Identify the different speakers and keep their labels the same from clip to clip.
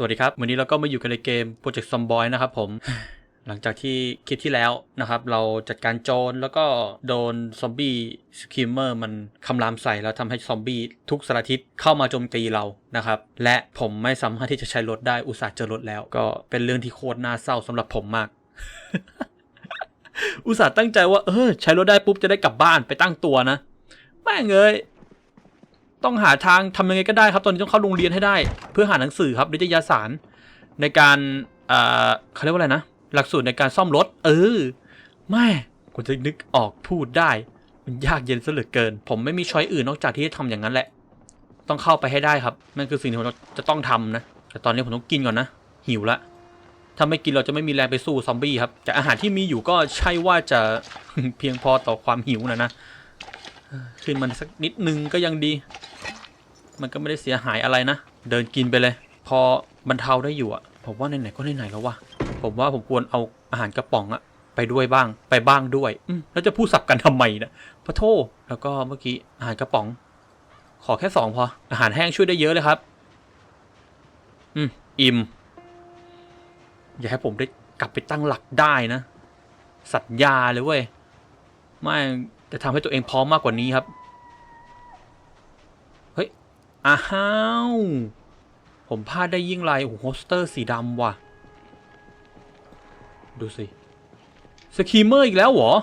Speaker 1: สวัสดีครับ วันนี้เราก็มาอยู่กันในเกม Project Zomboy นะครับผม หลังจากที่คลิปที่แล้วนะครับ เราจัดการโจรแล้วก็โดนซอมบี้สคิมเมอร์มันคำรามใส่แล้วทำให้ซอมบี้ทุกสารทิศเข้ามาโจมตีเรานะครับ และผมไม่สามารถที่จะใช้รถได้อุตส่าห์เจอรถแล้ว ก็เป็นเรื่องที่โคตรน่าเศร้าสำหรับผมมาก อุตส่าห์ตั้งใจว่าเออใช้รถได้ปุ๊บจะได้กลับบ้านไปตั้งตัวนะแม่งเอ้ย ต้องหาทางทำยังไงก็ได้ครับ ตอนนี้ต้องเข้าโรงเรียนให้ได้ เพื่อหาหนังสือครับวิทยาศาร ในการเอ่อเขาเรียกว่าอะไรนะ หลักสูตรในการซ่อมรถ เออแม่กูจะนึกออกพูดได้ มันยากเย็นซะเหลือเกิน ผมไม่มีช้อยอื่นนอกจากที่จะทำอย่างนั้นแหละ ต้องเข้าไปให้ได้ครับ นั่นคือสิ่งที่ผมจะต้องทำนะ แต่ตอนนี้ผมต้องกินก่อนนะ หิวละถ้าไม่กินเราจะไม่มีแรงไปสู้ซอมบี้ครับ แต่อาหารที่มีอยู่ก็ใช่ว่าจะเพียงพอต่อความหิวนะนะ ขึ้นมันสักนิดนึงก็ยังดี มันก็ไม่ได้เสียหายอะไรนะ เดินกินไปเลย พอบรรเทาได้อยู่อะผมว่าไหนๆก็ไหนๆแล้ววะผมว่าผมควรเอาอาหารกระป๋องอะไปด้วยบ้างไปบ้างด้วยอืมแล้วจะพูดสับกันทำไมนะพระโทษแล้วก็เมื่อกี้อาหารกระป๋อง ขอแค่สองพอ อาหารแห้งช่วยได้เยอะเลยครับ อืมอิ่มอย่าให้ผมได้กลับไปตั้งหลักได้นะสัญญาเลยเว้ยไม่จะทำให้ตัวเองพร้อมมากกว่านี้ครับ อ้าวผมพลาดได้ยิ่งไรโอ้โฮสเตอร์สีดำว่ะ ดูสิสกีมเมอร์อีกแล้วเหรอ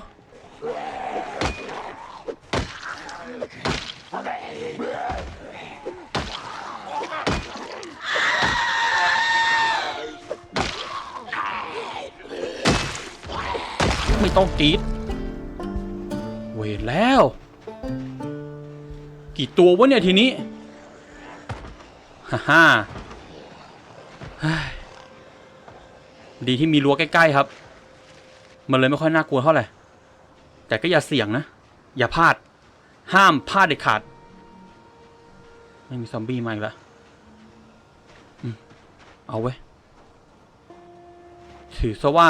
Speaker 1: ไม่ต้องกรีดเวรแล้ว กี่ตัววะเนี่ยทีนี้ ฮ่าฮ่าดีที่มีรั้วใกล้ๆครับ มันเลยไม่ค่อยน่ากลัวเท่าไหร่ แต่ก็อย่าเสี่ยงนะ อย่าพลาด ห้ามพลาดเด็ดขาด ไม่มีซอมบี้มาอีกแล้วเอาไว้ถือซะว่า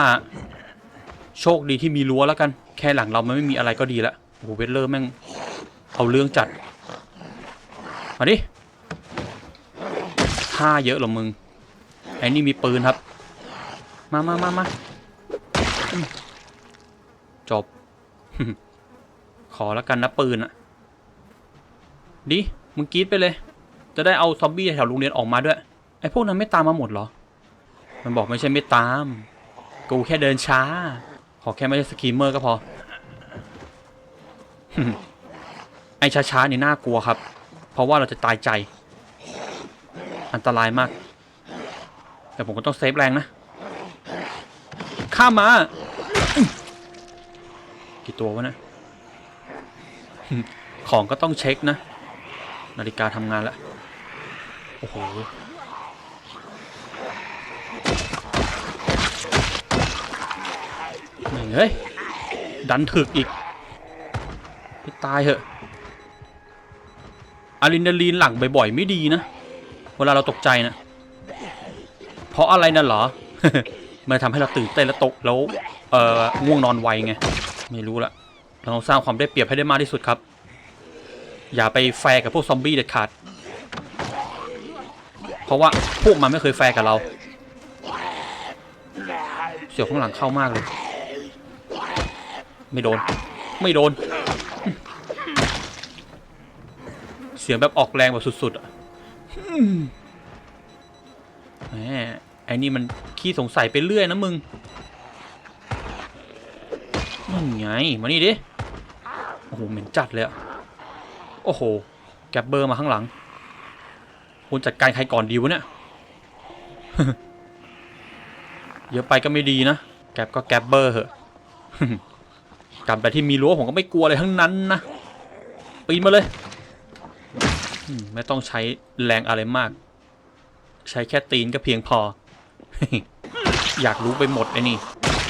Speaker 1: โชคดีที่มีรั้วแล้วกัน แค่หลังเรามันไม่มีอะไรก็ดีละโอ้โหเวทเลอร์แม่ง เอาเรื่องจัด มาดิ ท่าเยอะหรอมึงไอ้นี่มีปืนครับ มามามามาจบ ขอแล้วกันนะปืนอะดิ มึงกรีดไปเลย จะได้เอาซอมบี้แถวโรงเรียนออกมาด้วย ไอ้พวกนั้นไม่ตามมาหมดเหรอ มันบอกไม่ใช่ไม่ตาม กูแค่เดินช้า ขอแค่ไม่ใช่สกีมเมอร์ก็พอ ไอ้ช้าๆนี่น่ากลัวครับ เพราะว่าเราจะตายใจ อันตรายมาก แต่ผมก็ต้องเซฟแรงนะ ข้ามมา กี่ตัววะนะ ของก็ต้องเช็คนะ นาฬิกาทำงานแล้ว โอ้โหไม่งเฮ้ย ดันถึกอีกไปตายเหอะอะดรีนาลีนหลั่งบ่อยๆ ไม่ดีนะ เวลาเราตกใจนะ เพราะอะไรนั่นเหรอ มันทำให้เราตื่นเต้นแล้วตกแล้วเอ่อง่วงนอนไวไง ไม่รู้ละ เราต้องสร้างความได้เปรียบให้ได้มากที่สุดครับ อย่าไปแฟร์กับพวกซอมบี้เด็ดขาด เพราะว่าพวกมันไม่เคยแฟร์กับเรา เสียวข้างหลังเข้ามากเลย ไม่โดน ไม่โดน เสียงแบบออกแรงแบบสุดๆอะ แหมไอ้นี่มันขี้สงสัยไปเรื่อยนะมึงนั่นไง มานี่ดิ โอ้โห เหม็นจัดเลยอะโอ้โห แกบเบอร์มาข้างหลังคุณจัดการใครก่อนดีวะเนี่ย เยอะไปก็ไม่ดีนะ แกบก็แกบเบอร์เหอะกลับไปที่มีรั้วผมก็ไม่กลัวอะไรทั้งนั้นนะ ปีนมาเลย ไม่ต้องใช้แรงอะไรมาก ใช้แค่ตีนก็เพียงพอ อยากรู้ไปหมดไอ้นี่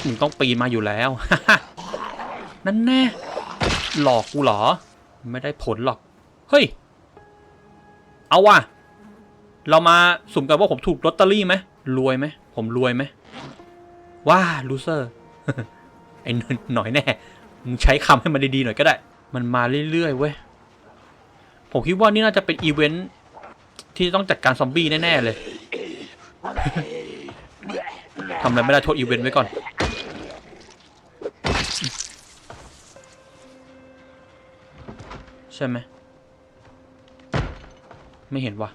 Speaker 1: มึงต้องปีนมาอยู่แล้ว นั่นแน่ หลอกกูเหรอ ไม่ได้ผลหรอก เฮ้ย เอาว่ะ เรามาสุ่มกันว่าผมถูกลอตเตอรี่ไหมรวยไหม ผมรวยไหมว้าลูเซอร์ไอ้หน่อยแน่ มึงใช้คำให้มันดีๆหน่อยก็ได้ มันมาเรื่อยๆเว้ย ผมคิดว่านี่น่าจะเป็นอีเวนท์ที่ต้องจัดการซอมบี้แน่ๆเลย ทำอะไรไม่ได้โทษอีเวนต์ไว้ก่อน ใช่ไหม ไม่เห็นวะ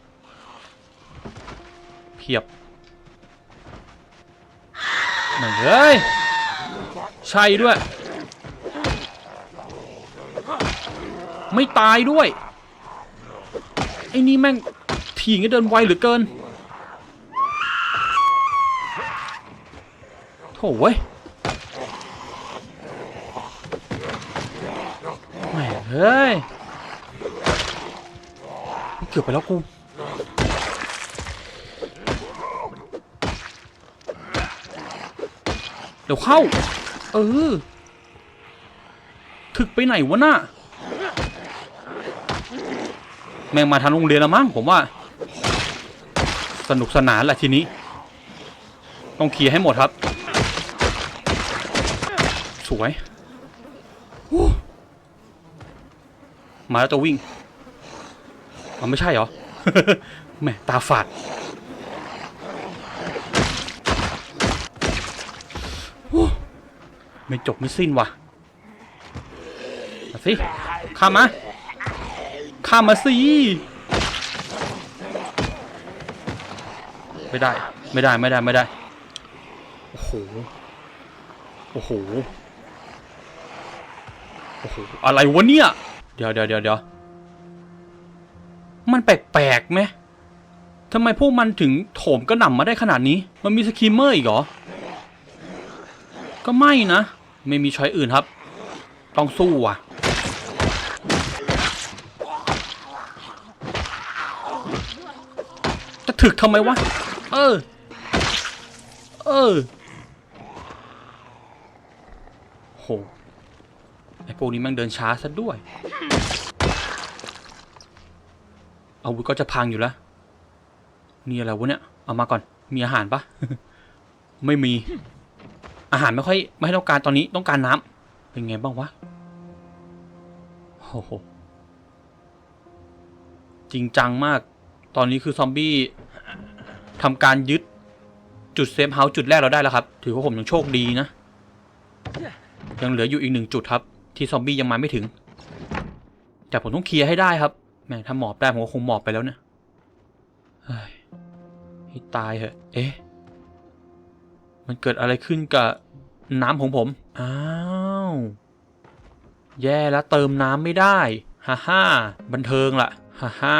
Speaker 1: เพียบไหนเฮ้ย ใช่ด้วย ไม่ตายด้วย ไอ้นี่แม่งถี่งี้เดินไวเหลือเกินโถ่เว้ยแหม่เฮ้ยเกือบไปแล้วกูเดี๋ยวเข้า เออ ถึกไปไหนวะน่ะ แม่งมาทางโรงเรียนแล้วมั้งผมว่า สนุกสนานแหละทีนี้ ต้องเคลียร์ให้หมดครับ สวยมาแล้วจะวิ่งมันไม่ใช่เหรอแม่ตาฝาดไม่จบไม่สิ้นว่ะมาสิข้ามา ข้ามมาสิไม่ได้ ไม่ได้ไม่ได้ไม่ได้ โอ้โห โอ้โห โอ้โห อะไรวะเนี่ย เดี๋ยวเดี๋ยวเดี๋ยวเดี๋ยวมันแปลกๆไหมทำไมพวกมันถึงโถมกระหน่ำมาได้ขนาดนี้ มันมีสกิมเมอร์อีกเหรอ ก็ไม่นะ ไม่มีช้อยอื่นครับ ต้องสู้ว่ะ จะ ถึกทำไมวะ เออ เออ โห ไอ้พวกนี้แม่งเดินช้าซะด้วย อาวุธก็จะพังอยู่แล้ว นี่อะไรวะเนี่ย เอามาก่อน มีอาหารปะ ไม่มี อาหารไม่ค่อย ไม่ต้องการตอนนี้ต้องการน้ำ เป็นไงบ้างวะ โอ้โหจริงจังมาก ตอนนี้คือซอมบี้ ทำการยึดจุดเซฟเฮาส์จุดแรกเราได้แล้วครับ ถือว่าผมยังโชคดีนะ ยังเหลืออยู่อีกหนึ่งจุดครับ ที่ซอมบี้ยังมาไม่ถึง แต่ผมต้องเคลียร์ให้ได้ครับ แม่งถ้าหมอบได้ผมก็คงหมอบไปแล้วเนี่ยเฮ้ยให้ตายเหอะ เอ๊ะ มันเกิดอะไรขึ้นกับน้ำของผม อ้าว แย่แล้วเติมน้ำไม่ได้ ฮ่าฮ่าบันเทิงล่ะ ฮ่าฮ่า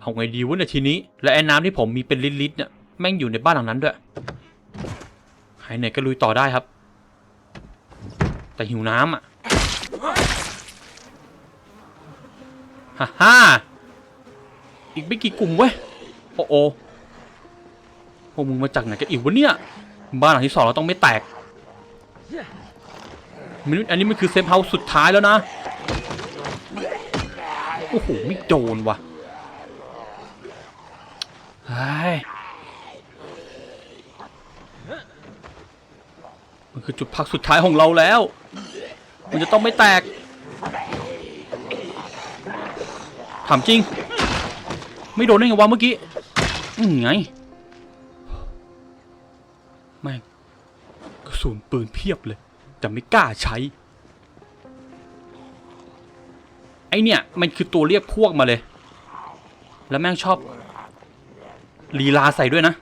Speaker 1: เอาไงดีวะเนี่ยทีนี้ และไอ้น้ำที่ผมมีเป็นลิตรๆเนี่ยแม่งอยู่ในบ้านหลังนั้นด้วยหายเหนื่อยก็ลุยต่อได้ครับ แต่หิวน้ำอะฮ่าฮ่าอีกไม่กี่กลุ่มเว้ยโอ้โอพวกมึงมาจากไหนกันอีกวะเนี่ย บ้านหลังที่สองเราต้องไม่แตกมันอันนี้มันคือเซฟเฮาส์สุดท้ายแล้วนะ โอ้โห ไม่โดนว่ะ เฮ้ยมันคือจุดพักสุดท้ายของเราแล้ว มันจะต้องไม่แตก ถามจริง ไม่โดนได้ไงวะเมื่อกี้อืไง แม่งกระสุนปืนเพียบเลย แต่ไม่กล้าใช้ ไอเนี่ย มันคือตัวเรียกพวกมาเลย แล้วแม่งชอบ ลีลาใส่ด้วยนะ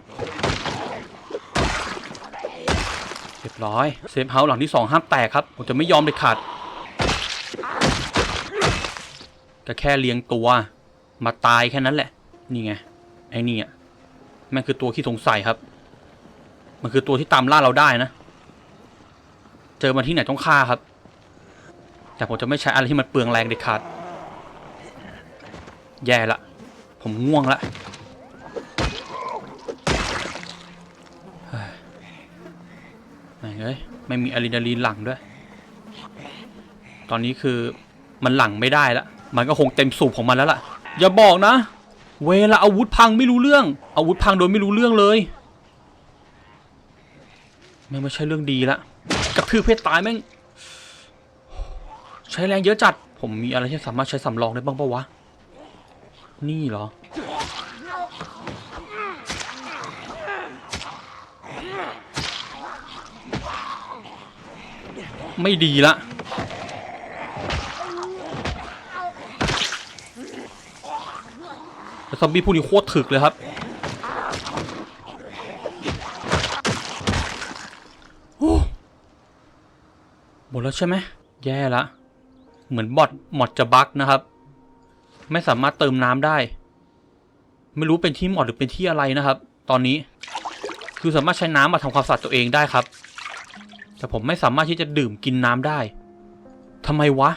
Speaker 1: เรียบร้อยเซฟเฮาส์หลังที่สองห้ามแตกครับ ผมจะไม่ยอมเลยขาดก็แค่เลี้ยงตัว มาตายแค่นั้นแหละ นี่ไง ไอ้นี่อะม่งคือตัวที่สงสัยครับ มันคือตัวที่ตามล่าเราได้นะ เจอมันที่ไหนต้องฆ่าครับ แต่ผมจะไม่ใช้อะไรที่มันเปลืองแรงเด็ดขาด แย่ละ ผมง่วงละ เอ้ยไม่มีอะดรีนาลีนหลังด้วย ตอนนี้คือมันหลังไม่ได้ละมันก็คงเต็มสูบของมันแล้วล่ะ อย่าบอกนะ เวลาอาวุธพังไม่รู้เรื่อง อาวุธพังโดยไม่รู้เรื่องเลยแม่งไม่ใช่เรื่องดีละกระทืบเพศตายแม่งใช้แรงเยอะจัด ผมมีอะไรที่สามารถใช้สำรองได้บ้างปะวะ นี่เหรอ ไม่ดีละแซอมบี้พวกนี้โคตรถึกเลยครับโอ้หมดแล้วใช่ไหม แย่ละ เหมือนบอทมอดจะบั๊กนะครับ ไม่สามารถเติมน้ำได้ ไม่รู้เป็นที่มอดหรือเป็นที่อะไรนะครับ ตอนนี้ คือสามารถใช้น้ำมาทำความสะอาดตัวเองได้ครับ แต่ผมไม่สามารถที่จะดื่มกินน้ำได้ทำไมวะ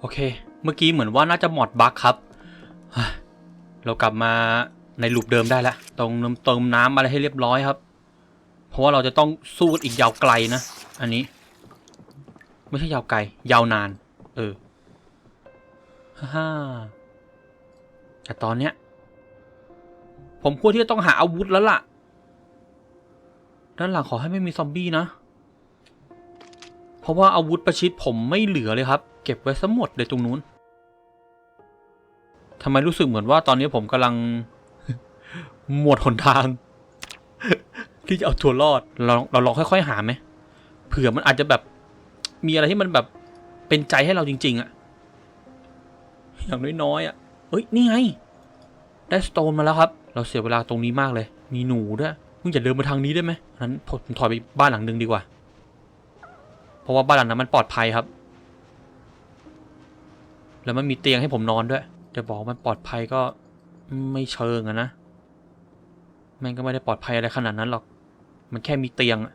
Speaker 1: โอเค เมื่อกี้เหมือนว่าน่าจะหมดบั๊กครับ เรากลับมาในลูปเดิมได้แล้วตรงเติมน้ำอะไรให้เรียบร้อยครับ เพราะว่าเราจะต้องสู้กันอีกยาวไกลนะ อันนี้ ไม่ใช่ยาวไกล ยาวนาน เออฮ่าฮ่าแต่ตอนเนี้ย ผมควรที่จะต้องหาอาวุธแล้วล่ะ ด้านหลังขอให้ไม่มีซอมบี้นะ เพราะว่าอาวุธประชิดผมไม่เหลือเลยครับ เก็บไว้ซะหมดเลยตรงนู้นทำไมรู้สึกเหมือนว่าตอนนี้ผมกำลังหมดหนทาง ที่จะเอาตัวรอด เราเราลองค่อยๆหาไหมเผื่อมันอาจจะแบบมีอะไรที่มันแบบเป็นใจให้เราจริง ๆอะอย่างน้อยๆอะเอ้ยนี่ไง ได้สโตนมาแล้วครับ เราเสียเวลาตรงนี้มากเลย มีหนูด้วย มึงอย่าเดินมาทางนี้ได้ไหมนั้นผมถอยไปบ้านหลังหนึ่งดีกว่า เพราะว่าบ้านหลังนั้นมันปลอดภัยครับ แล้วมันมีเตียงให้ผมนอนด้วย จะบอกว่ามันปลอดภัยก็ไม่เชิงอะนะ แม่งก็ไม่ได้ปลอดภัยอะไรขนาดนั้นหรอก มันแค่มีเตียงอะ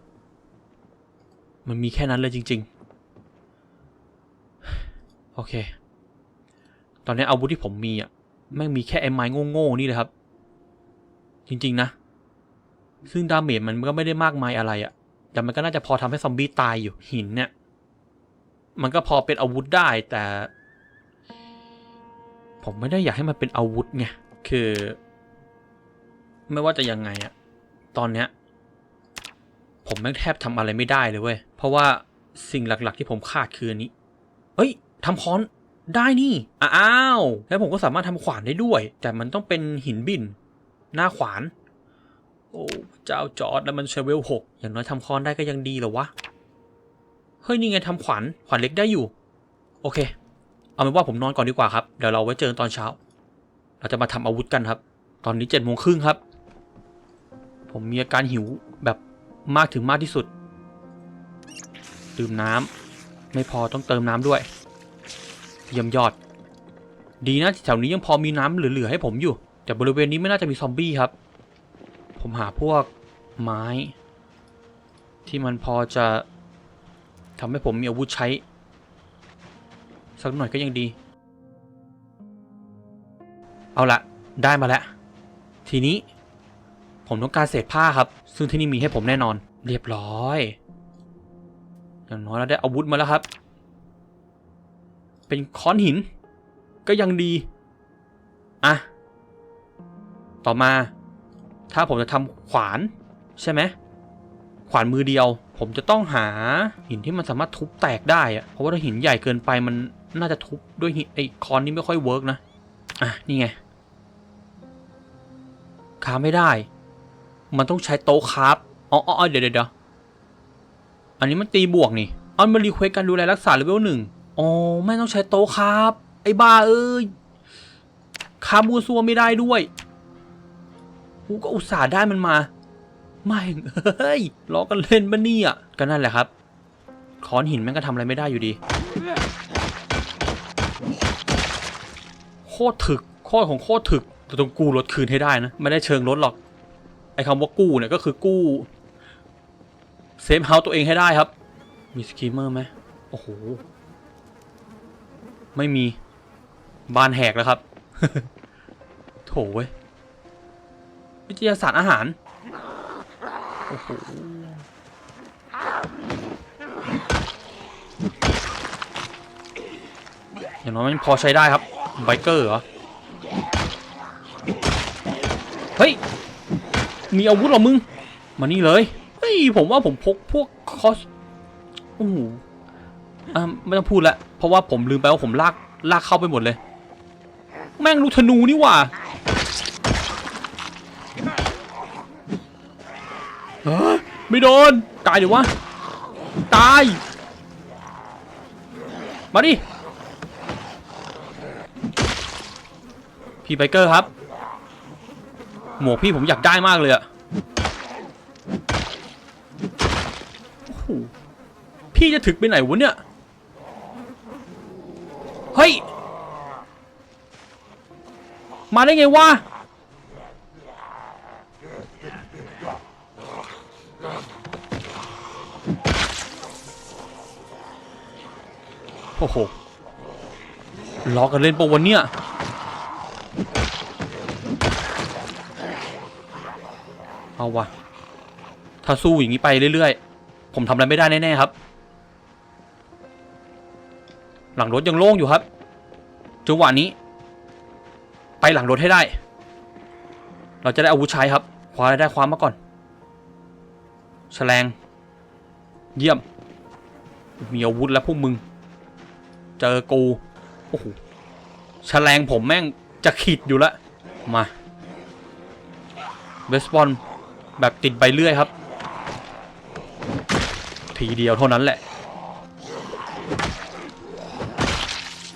Speaker 1: มันมีแค่นั้นเลยจริง ๆ โอเค ตอนนี้อาวุธที่ผมมีอะแม่งมีแค่ไอ้ไม้โง่ๆนี่เลยครับ จริง ๆ นะ ซึ่งดาเมจมันก็ไม่ได้มากมายอะไรอะแต่มันก็น่าจะพอทำให้ซอมบี้ตายอยู่หินเนี่ย มันก็พอเป็นอาวุธได้แต่ ผมไม่ได้อยากให้มันเป็นอาวุธไงคือ ไม่ว่าจะยังไงอะตอนเนี้ย ผมแม่งแทบทำอะไรไม่ได้เลยเว้ยเพราะว่าสิ่งหลัก ๆ ที่ผมขาดคืออันนี้ เอ้ยทำค้อนได้นี่อ้าว แล้วผมก็สามารถทำขวานได้ด้วย แต่มันต้องเป็นหินบิน หน้าขวาน อ้เจ้าจอร์ดแล้วมันเชเวลหกอย่างน้อยทำคอนได้ก็ยังดีเหรอวะ เฮ้ย นี่ไงทำขวานขวานเล็กได้อยู่ โอเค เอาเป็นว่าผมนอนก่อนดีกว่าครับ เดี๋ยวเราไว้เจอกันตอนเช้า เราจะมาทำอาวุธกันครับ ตอนนี้เจ็ดโมงครึ่งครับ ผมมีอาการหิวแบบมากถึงมากที่สุด ดื่มน้ำไม่พอต้องเติมน้ำด้วย เยี่ยมยอด ดีนะแถวนี้ยังพอมีน้ำเหลือๆให้ผมอยู่ แต่บริเวณนี้ไม่น่าจะมีซอมบี้ครับ ผมหาพวกไม้ ที่มันพอจะทำให้ผมมีอาวุธใช้ สักหน่อยก็ยังดี เอาละได้มาแล้ว ทีนี้ ผมต้องการเศษผ้าครับ ซึ่งที่นี่มีให้ผมแน่นอน เรียบร้อย อย่างน้อยเราได้อาวุธมาแล้วครับ เป็นค้อนหิน ก็ยังดี อะ ต่อมา ถ้าผมจะทำขวานใช่ไหมขวานมือเดียว ผมจะต้องหาหินที่มันสามารถทุบแตกได้อะเพราะว่าถ้าหินใหญ่เกินไปมันน่าจะทุบด้วยหินไอ้คอนนี้ไม่ค่อยเวิร์กนะอะนี่ไงคาไม่ได้ มันต้องใช้โต๊ะครับอ๋ออ๋อเดี๋ยวเดี๋ยวอันนี้มันตีบวกนี่อันมารีเควสการดูแลรักษาเลเวลหนึ่งอ๋อไม่ต้องใช้โต๊ะครับ ไอ้บ้าเอ้ยคามูซัวไม่ได้ด้วย กูก็อุตส่าห์ได้มันมา ไม่เฮ้ยล้อกันเล่นปะเนี่ยก็นั่นแหละครับค้อนหินแม่งก็ทำอะไรไม่ได้อยู่ดี โคตรถึกโคตรของโคตรถึกแต่ต้องกู้รถคืนให้ได้นะ ไม่ได้เชิงรถหรอก ไอ้คำว่ากู้เนี่ยก็คือกู้ เซฟเฮาส์ตัวเองให้ได้ครับ มีสกีมเมอร์ไหมโอ้โห ไม่มี บานแหกแล้วครับ โถเว้ย วิทยาศาสตร์อาหาร โอ้โห อย่างน้อยมันพอใช้ได้ครับ ไบเกอร์เหรอ เฮ้ย มีอาวุธเหรอมึง มานี่เลย เฮ้ย ผมว่าผมพกพวกคอส โอ้โหอ่าไม่ต้องพูดละ เพราะว่าผมลืมไปว่าผมลากลากเข้าไปหมดเลย แม่งลูกธนูนี่หว่า เฮ้ยไม่โดน ตายเดี๋ยววะ ตาย มาดิ พี่ไบเกอร์ครับ หมวกพี่ผมอยากได้มากเลยอะโอ้โหพี่จะถึกไปไหนวะเนี่ย เฮ้ย มาได้ไงวะ ล้อกันเล่นปะวันเนี่ยเอาวะถ้าสู้อย่างนี้ไปเรื่อยๆ ผมทำอะไรไม่ได้แน่ๆครับ หลังรถยังโล่งอยู่ครับจังหวะนี้ ไปหลังรถให้ได้ เราจะได้อาวุธใช้ครับคว้าได้คว้ามาก่อนแฉลง เยี่ยม มีอาวุธแล้วพวกมึง เจอกู อ้โหแฉลงผมแม่งจะขีดอยู่ละ มาเบสบอลแบบติดใบเลื่อยครับ ทีเดียวเท่านั้นแหละ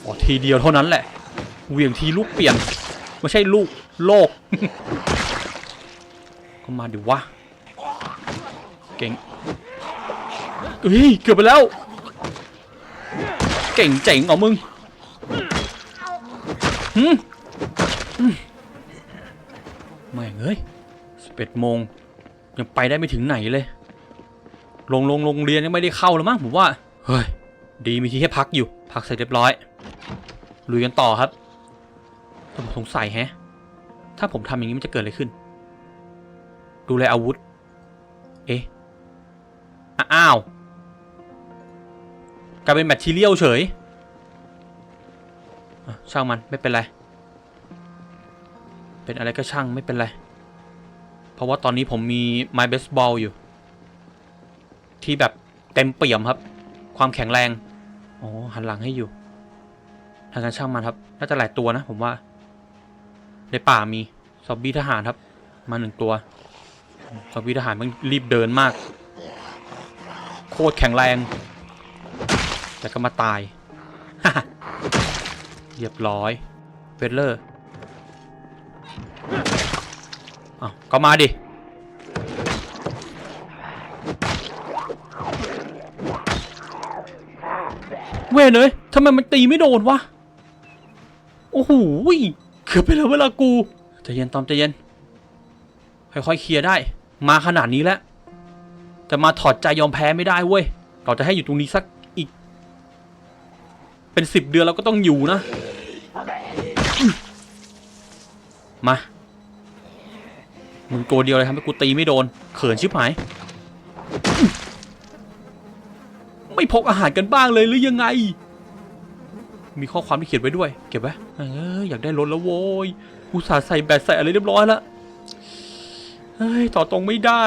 Speaker 1: อ๋อทีเดียวเท่านั้นแหละเหวี่ยงทีลูกเปลี่ยน ไม่ใช่ลูกโลก ก็มาดิวะ เก่งเฮ้ย เกือบไปแล้ว เก่งเจ๋งเหรอมึง หืมไม่เอ้ยสิบเอ็ดโมงยังไปได้ไม่ถึงไหนเลย ลงลงโรงเรียนยังไม่ได้เข้าแล้วมั้งผมว่า เฮ้ย ดีมีที่ให้พักอยู่ พักเสร็จเรียบร้อย ลุยกันต่อครับผมสงสัยแฮะ ถ้าผมทำอย่างนี้มันจะเกิดอะไรขึ้น ดูแลอาวุธ เอ๊ะ อ้าว กลายเป็นแมททีเรียลเฉย ช่างมันไม่เป็นไร เป็นอะไรก็ช่างไม่เป็นไร เพราะว่าตอนนี้ผมมีไม้เบสบอลอยู่ ที่แบบเต็มเปี่ยมครับ ความแข็งแรงอ๋อหันหลังให้อยู่ ทางการช่างมันครับ น่าจะหลายตัวนะผมว่า ในป่ามีซอมบี้ทหารครับ มาหนึ่งตัวซอมบี้ทหารมันรีบเดินมาก โคตรแข็งแรง แต่ก็มาตาย เรียบร้อยเวลเลอร์อ้าวก็มาดิเว้ยเลยทำไมมันตีไม่โดนวะ โอ้โหเกือบไปแล้วเวลากูใจเย็นตอมใจเย็น ค่อยๆเคลียร์ได้ มาขนาดนี้แล้ว จะมาถอดใจยอมแพ้ไม่ได้เว้ย เราจะให้อยู่ตรงนี้สักอีก เป็นสิบเดือนเราก็ต้องอยู่นะ มา มึงตัวเดียวเลยทำให้กูตีไม่โดน เขินชิบหาย ไม่พกอาหารกันบ้างเลยหรือยังไง มีข้อความที่เขียนไว้ด้วย เก็บไว้เอออยากได้รถแล้วโว้ยอุตส่าใส่แบตใส่อะไรเรียบร้อยแล้วเฮ้ยต่อตรงไม่ได้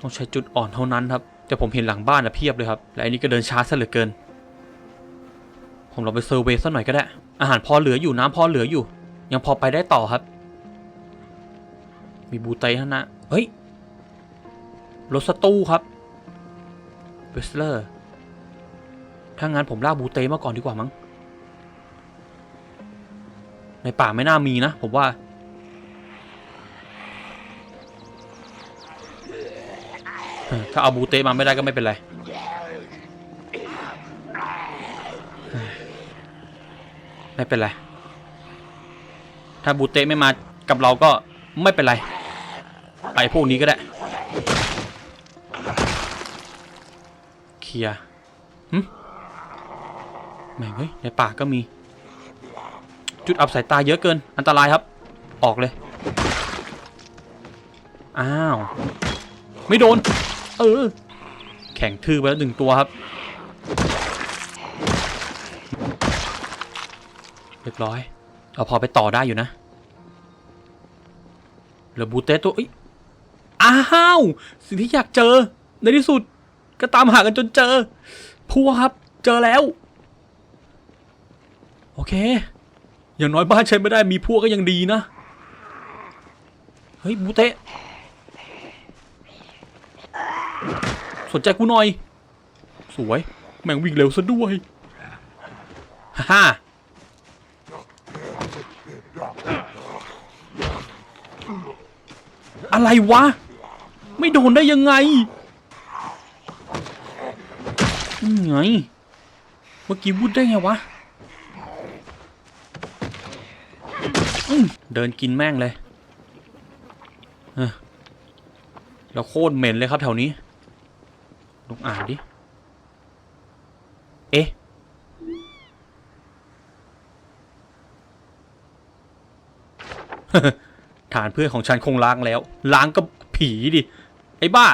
Speaker 1: ต้องใช้จุดอ่อนเท่านั้นครับ แต่ผมเห็นหลังบ้านอะเพียบเลยครับ และอันนี้ก็เดินช้าซะเหลือเกิน ผมลองไปเซอร์เวย์สักหน่อยก็ได้ อาหารพอเหลืออยู่น้ำพอเหลืออยู่ ยังพอไปได้ต่อครับ มีบูเต้ท่านนะเฮ้ย รถสตู้ครับเวสเลอร์ถ้างั้นผมล่าบูเต้มาก่อนดีกว่ามั้ง ในป่าไม่น่ามีนะ ผมว่า ถ้าเอาบูเต้มาไม่ได้ก็ไม่เป็นไร ไม่เป็นไร ถ้าบูเตไม่มากับเราก็ไม่เป็นไร ไปพวกนี้ก็ได้ เคลียร์หึแม่งเฮ้ย ในป่าก็มี จุดอับสายตาเยอะเกิน อันตรายครับ ออกเลย อ้าว ไม่โดน เออ แข่งทื่อไปแล้วหนึ่งตัวครับ เรียบร้อย เราพอไปต่อได้อยู่นะเหลือบูเตตัวอ้ยอ้าว สิ่งที่อยากเจอ ในที่สุดก็ตามหากันจนเจอพัวครับ เจอแล้ว โอเค อย่างน้อยบ้านใช้ไม่ได้มีพวกก็ยังดีนะ เฮ้ย บูเตสนใจกูหน่อย สวย แม่งวิ่งเร็วซะด้วย ฮ่าฮ่า อะไรวะ ไม่โดนได้ยังไงนี่ไงเมื่อกี้วุดได้ไงวะเดินกินแม่งเลยเออแล้วโคตรเหม็นเลยครับแถวนี้ลองอ่านดิ เอ๊ะ ฐานเพื่อนของฉันคงล้างแล้ว ล้างกับผีดิ ไอ้บ้า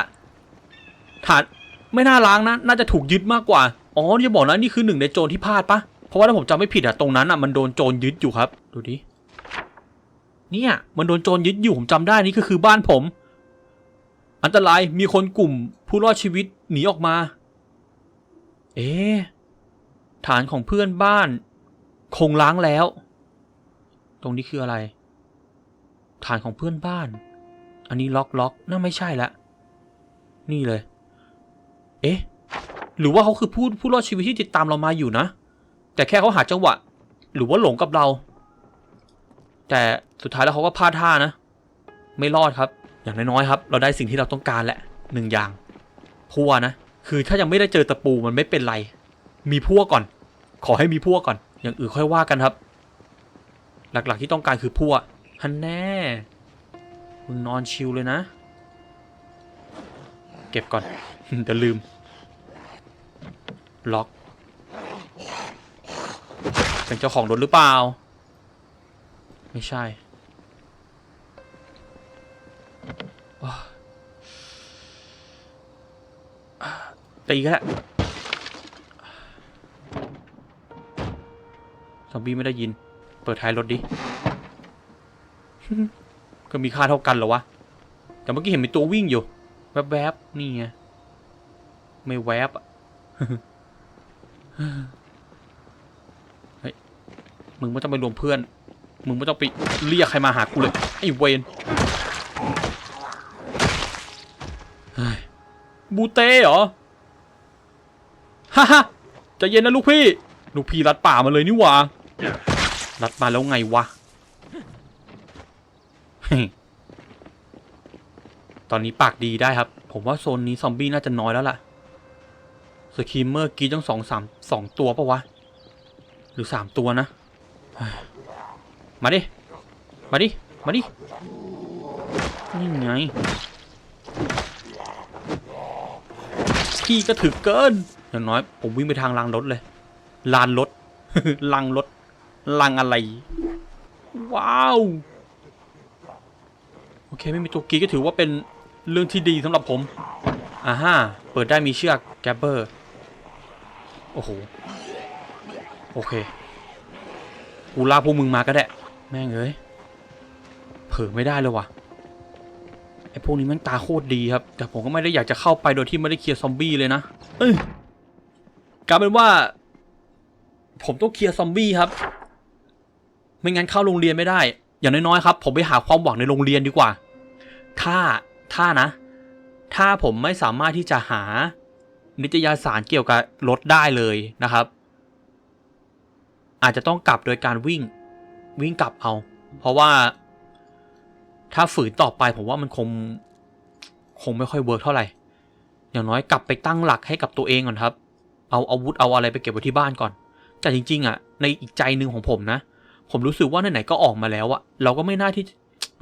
Speaker 1: ฐานไม่น่าล้างนะ น่าจะถูกยึดมากกว่า อ๋อจะบอกนะนี่คือหนึ่งในโจรที่พลาดปะ เพราะว่าถ้าผมจำไม่ผิดอะตรงนั้นอะมันโดนโจรยึดอยู่ครับ ดูดิ เนี่ย มันโดนโจรยึดอยู่ผมจำได้นี่ก็คือบ้านผม อันตรายมีคนกลุ่มผู้รอดชีวิตหนีออกมา เอ๊ะฐานของเพื่อนบ้าน คงล้างแล้ว ตรงนี้คืออะไร ฐานของเพื่อนบ้าน อันนี้ล็อกล็อกน่าไม่ใช่ละ นี่เลย เอ๊ะ หรือว่าเขาคือผู้ผู้รอดชีวิตที่ติดตามเรามาอยู่นะ แต่แค่เขาหาจังหวะ หรือว่าหลงกับเรา แต่สุดท้ายแล้วเขาก็พลาดท่านะ ไม่รอดครับ อย่างน้อยๆครับ เราได้สิ่งที่เราต้องการแหละหนึ่งอย่างพัวนะ คือถ้ายังไม่ได้เจอตะปูมันไม่เป็นไร มีพัวก่อน ขอให้มีพัวก่อน อย่างอื่นค่อยว่ากันครับ หลักๆที่ต้องการคือพัว ฮันแน่มึงนอนชิลเลยนะ เก็บก่อนเดี๋ยวลืม ล็อกเป็นเจ้าของรถหรือเปล่า ไม่ใช่ตีก็ได้ซอมบี้ไม่ได้ยิน เปิดท้ายรถดิ ก็มีค่าเท่ากันเหรอวะ แต่เมื่อกี้เห็นมีตัววิ่งอยู่ แวบๆ นี่ไง ไม่แวบอะเฮ้ย มึงไม่ต้องไปรวมเพื่อน มึงไม่ต้องไปเรียกใครมาหากูเลย ไอ้เวนบูเต้เหรอ ฮ่าฮ่าจะเย็นนะลูกพี่ ลูกพี่รัดป่ามาเลยนี่หว่า รัดมาแล้วไงวะ ตอนนี้ปากดีได้ครับ ผมว่าโซนนี้ซอมบี้น่าจะน้อยแล้วล่ะ สคีมเมอร์กรีดต้องสองสามสองตัวปะวะ หรือสามตัวนะ มาดิ มาดิ มาดิ นี่ไงพี่ก็ถึกเกิน อย่างน้อย ผมวิ่งไปทางรางรถเลย ลานรถ ลังรถ ลังอะไร ว้าว โอเคไม่มีตัวกีก็ถือว่าเป็นเรื่องที่ดีสำหรับผมอ่าฮะเปิดได้มีเชือกแกเบอร์โอ้โหโอเคกูลาพวกมึงมาก็ได้ แม่งเอ้ยเผลอไม่ได้เลยว่ะไอพวกนี้แมันตาโคตรดีครับ แต่ผมก็ไม่ได้อยากจะเข้าไปโดยที่ไม่ได้เคลียร์ซอมบี้เลยนะเอ้ยกลายเป็นว่า ผมต้องเคลียร์ซอมบี้ครับ ไม่งั้นเข้าโรงเรียนไม่ได้ อย่างน้อยๆครับ ผมไปหาความหวังในโรงเรียนดีกว่า ถ้าถ้านะ ถ้าผมไม่สามารถที่จะหา นิตยสารเกี่ยวกับรถได้เลยนะครับ อาจจะต้องกลับโดยการวิ่งวิ่งกลับเอา เพราะว่าถ้าฝืนต่อไปผมว่ามันคง คงไม่ค่อยเวิร์กเท่าไหร่ อย่างน้อยกลับไปตั้งหลักให้กับตัวเองก่อนครับ เอาอาวุธเอาอะไรไปเก็บไว้ที่บ้านก่อน แต่จริง ๆ อะ ในอีกใจหนึ่งของผมนะ ผมรู้สึกว่าไหนๆก็ออกมาแล้วอะเราก็ไม่น่าที่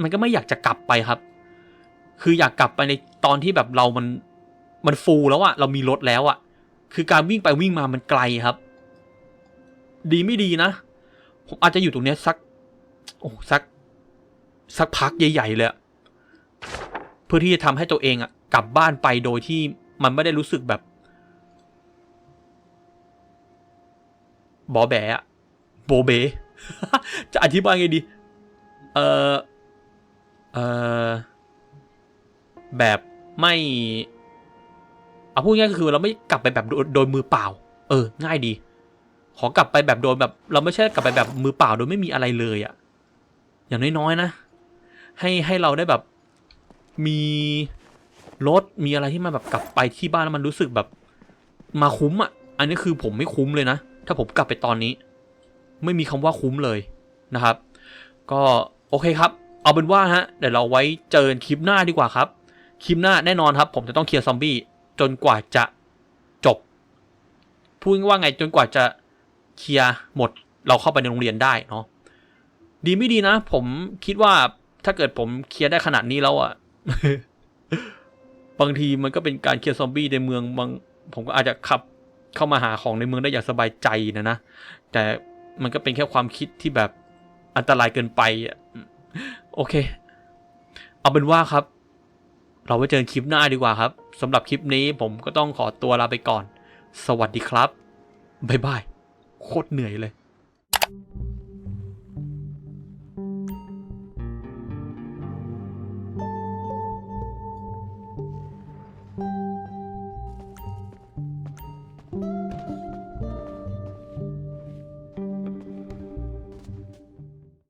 Speaker 1: มันก็ไม่อยากจะกลับไปครับ คืออยากกลับไปในตอนที่แบบเรามันมันฟูแล้วอะเรามีรถแล้วอะคือการวิ่งไปวิ่งมามันไกลครับ ดีไม่ดีนะ ผมอาจจะอยู่ตรงเนี้ยสัก โอ้สัก สักพักใหญ่ๆเลยเพื่อที่จะทำให้ตัวเองอะกลับบ้านไปโดยที่มันไม่ได้รู้สึกแบบบอแบะโบเบ จะอธิบายไงดี เออเออแบบไม่ เอาพูดง่ายก็คือเราไม่กลับไปแบบโดยมือเปล่า เออ ง่ายดี ขอกลับไปแบบโดยแบบ เราไม่ใช่กลับไปแบบมือเปล่าโดยไม่มีอะไรเลยอะอย่างน้อยๆนะ ให้ให้เราได้แบบมีรถมีอะไรที่มันแบบกลับไปที่บ้านแล้วมันรู้สึกแบบ มาคุ้มอะ อันนี้คือผมไม่คุ้มเลยนะ ถ้าผมกลับไปตอนนี้ ไม่มีคำว่าคุ้มเลยนะครับ ก็โอเคครับ เอาเป็นว่าฮะเดี๋ยวเราไว้เจอนคลิปหน้าดีกว่าครับ คลิปหน้าแน่นอนครับ ผมจะต้องเคลียร์ซอมบี้จนกว่าจะจบพูดง่ายๆว่าไงจนกว่าจะเคลียร์หมดเราเข้าไปในโรงเรียนได้เนาะดีไม่ดีนะ ผมคิดว่าถ้าเกิดผมเคลียร์ได้ขนาดนี้แล้วอะบางทีมันก็เป็นการเคลียร์ซอมบี้ในเมืองบาง ผมก็อาจจะขับเข้ามาหาของในเมืองได้อย่างสบายใจนะนะแต่ มันก็เป็นแค่ความคิดที่แบบอันตรายเกินไปอะโอเค เอาเป็นว่าครับ เราไว้เจอกันคลิปหน้าดีกว่าครับสำหรับคลิปนี้ผมก็ต้องขอตัวลาไปก่อน สวัสดีครับ บ๊ายบาย โคตรเหนื่อยเลย